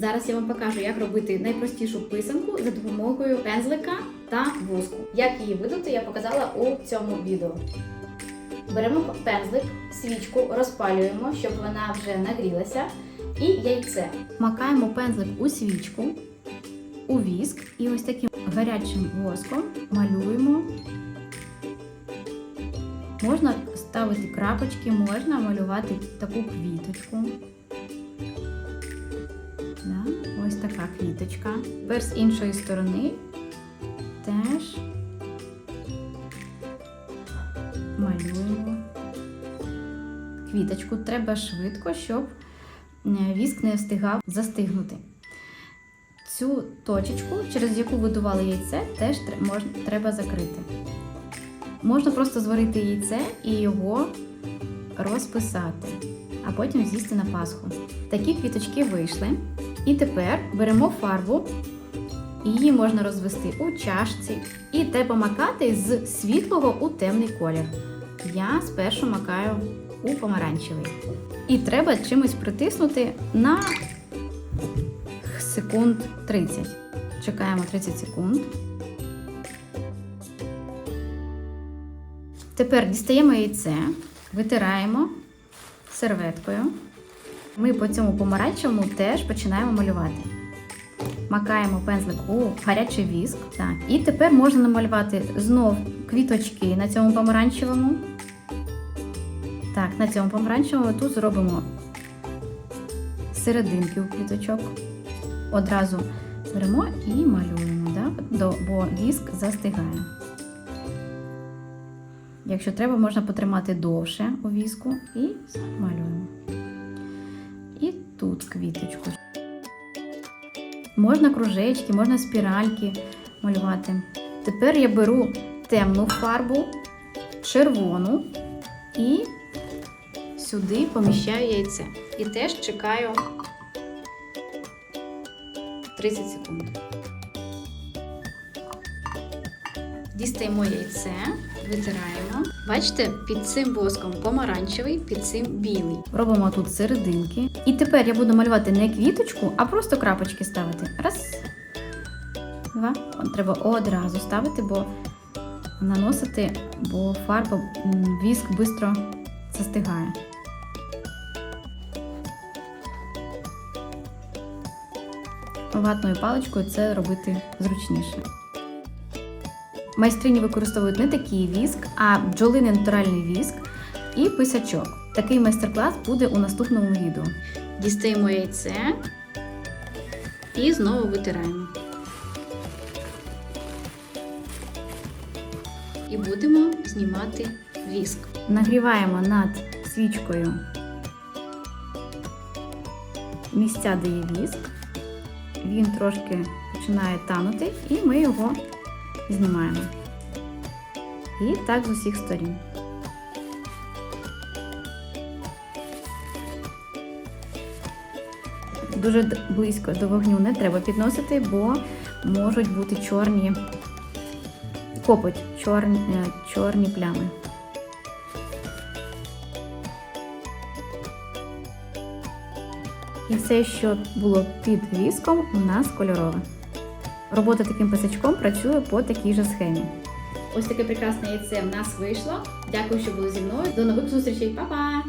Зараз я вам покажу, як робити найпростішу писанку за допомогою пензлика та воску. Як її видати, я показала у цьому відео. Беремо пензлик, свічку, розпалюємо, щоб вона вже нагрілася, і яйце. Макаємо пензлик у свічку, у віск і ось таким гарячим воском малюємо. Можна ставити крапочки, можна малювати таку квіточку. Да, ось така квіточка. Тепер з іншої сторони теж малюємо квіточку. Треба швидко, щоб віск не встигав застигнути. Цю точечку, через яку видували яйце, теж треба закрити. Можна просто зварити яйце і його розписати, а потім з'їсти на Пасху. Такі квіточки вийшли. І тепер беремо фарбу, її можна розвести у чашці, і треба макати з світлого у темний колір. Я спершу макаю у помаранчевий. І треба чимось притиснути на секунд 30. Чекаємо 30 секунд. Тепер дістаємо яйце, витираємо серветкою. Ми по цьому помаранчевому теж починаємо малювати. Макаємо пензлик у гарячий віск. Так. І тепер можна намалювати знов квіточки на цьому помаранчевому. Так, на цьому помаранчевому тут зробимо серединки у квіточок. Одразу беремо і малюємо, да? Бо віск застигає. Якщо треба, можна потримати довше у віску і малюємо. Тут квіточку. Можна кружечки, можна спіральки малювати. Тепер я беру темну фарбу, червону і сюди поміщаю яйце. І теж чекаю 30 секунд. Дістаємо яйце, витираємо. Бачите, під цим воском помаранчевий, під цим білий. Робимо тут серединки. І тепер я буду малювати не квіточку, а просто крапочки ставити. Раз, два. Треба одразу ставити, бо наносити, бо фарба віск швидко застигає. Ватною паличкою це робити зручніше. Майстрині використовують не такий віск, а бджолиний натуральний віск і писачок. Такий майстер-клас буде у наступному відео. Дістаємо яйце і знову витираємо. І будемо знімати віск. Нагріваємо над свічкою місця, де є віск. Він трошки починає танути, і ми його знімаємо. І так з усіх сторін. Дуже близько до вогню не треба підносити, бо можуть бути чорні копоть, чорні, е, чорні плями. І все, що було під віском, у нас кольорове. Робота таким писачком працює по такій же схемі. Ось таке прекрасне яйце в нас вийшло. Дякую, що були зі мною. До нових зустрічей, Па-па!